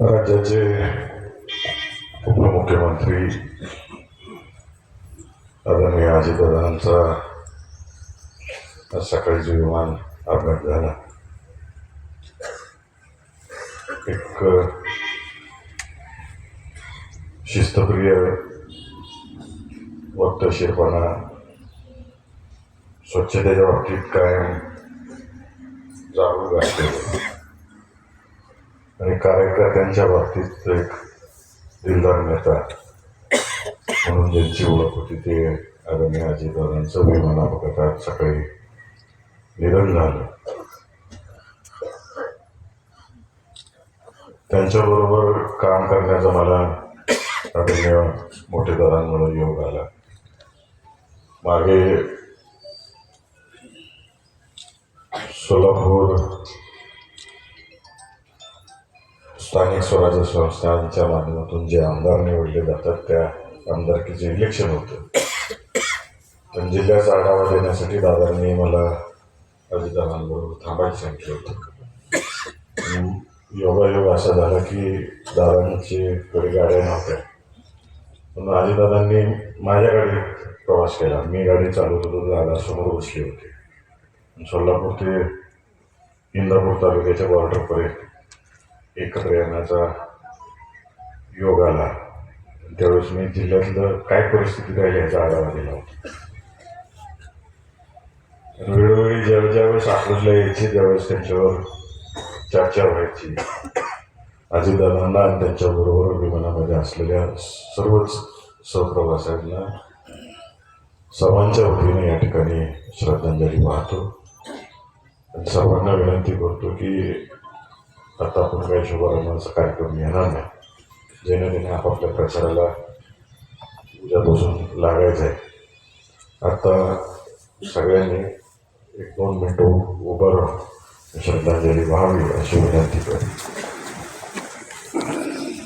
राज्याचे उपमुख्यमंत्री आदरणीय अजितदादांचा आज सकाळीचे विमान अपघात झाला. एक शिस्तप्रिय वक्तशीरपणा स्वच्छतेच्या बाबतीत कायम जागरूक असते आणि कार्यकर्त्यांच्या बाबतीत एक दिलदार नेता म्हणून ज्यांची ओळख होती ते आदरणीय अजितदादांचं विमान अपघातात सकाळी निधन झालं. त्यांच्याबरोबर काम करण्याचा मला आदरणीय मोठेदारांमुळे योग आला. मागे सोलापूर स्थानिक स्वराज्य संस्थांच्या माध्यमातून जे आमदार निवडले जातात त्या आमदारकीचे इलेक्शन होतं. पण जिल्ह्याचा आढावा देण्यासाठी दादांनी मला अजितदादांबरोबर थांबायला सांगितलं होतं. योगायोग असा झाला की दादांची कडे गाड्या नव्हत्या. पण अजितदादांनी माझ्या गाडीत प्रवास केला. मी गाडी चालवत होतो दादासमोर बसली बसले होते. सोलापूर ते इंदापूर तालुक्याच्या बॉर्डरपर्यंत एकत्र येण्याचा योग आला. त्यावेळेस मी जिल्ह्यातलं काय परिस्थिती राहिली याचा आढावा दिला होता. वेळोवेळी ज्या ज्यावेळेस अकलूजला यायची त्यावेळेस त्यांच्यावर चर्चा व्हायची. अजितदादांना आणि त्यांच्याबरोबर विमानामध्ये असलेल्या सर्वच सहप्रवासांना सर्वांच्या वतीने या ठिकाणी श्रद्धांजली वाहतो. सर्वांना विनंती करतो की आता आपण काही शुभारंभाचा कार्यक्रम येणार नाही. जेणेकरून आपापल्या प्रचाराला उद्यापासून लागायचं आहे. आता सगळ्यांनी एक दोन मिनटं उभं राहून श्रद्धांजली व्हावी अशी विनंती करतो